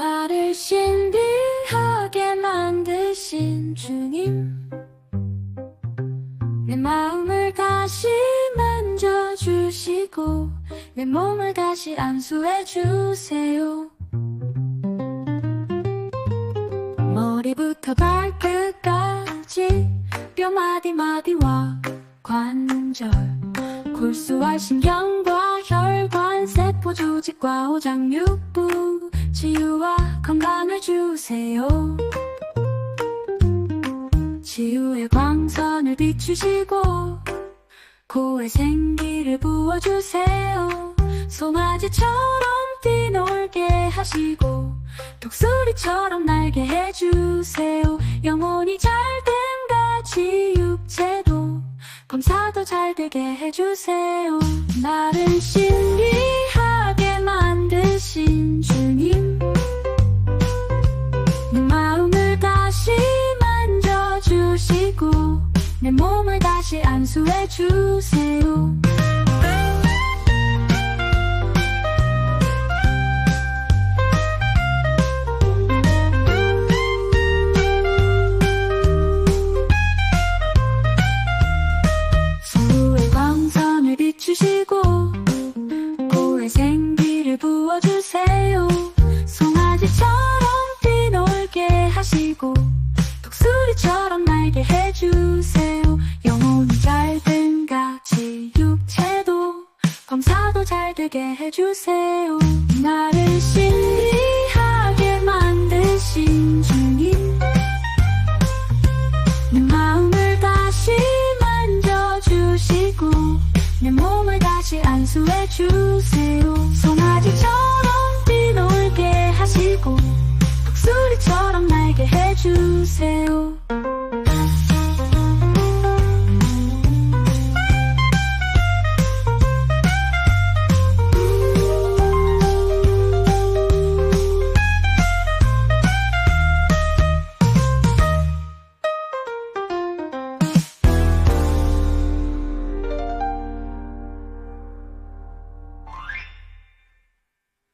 나를 신비하게 만드신 주님. 내 마음을 다시 만져주시고 내 몸을 다시 안수해주세요. 머리부터 발끝까지 뼈 마디 마디와 관절. 골수와 신경과 혈관 세포 조직과 오장육부 치유와 건강을 주세요. 치유의 광선을 비추시고 코에 생기를 부어주세요. 송아지처럼 뛰놀게 하시고 독수리처럼 날게 해주세요. 영혼이 잘된 같이 육체도 검사도 잘 되게 해주세요. 나를 신비하 내 몸을 다시 안수해 주세요. 수의 광선을 비추시고 검사도 잘 되게 해주세요. 나를 신비하게 만드신 주님. 내 마음을 다시 만져주시고 내 몸을 다시 안수해주세요. 송아지처럼 뛰놀게 하시고 독수리처럼 날게 해주세요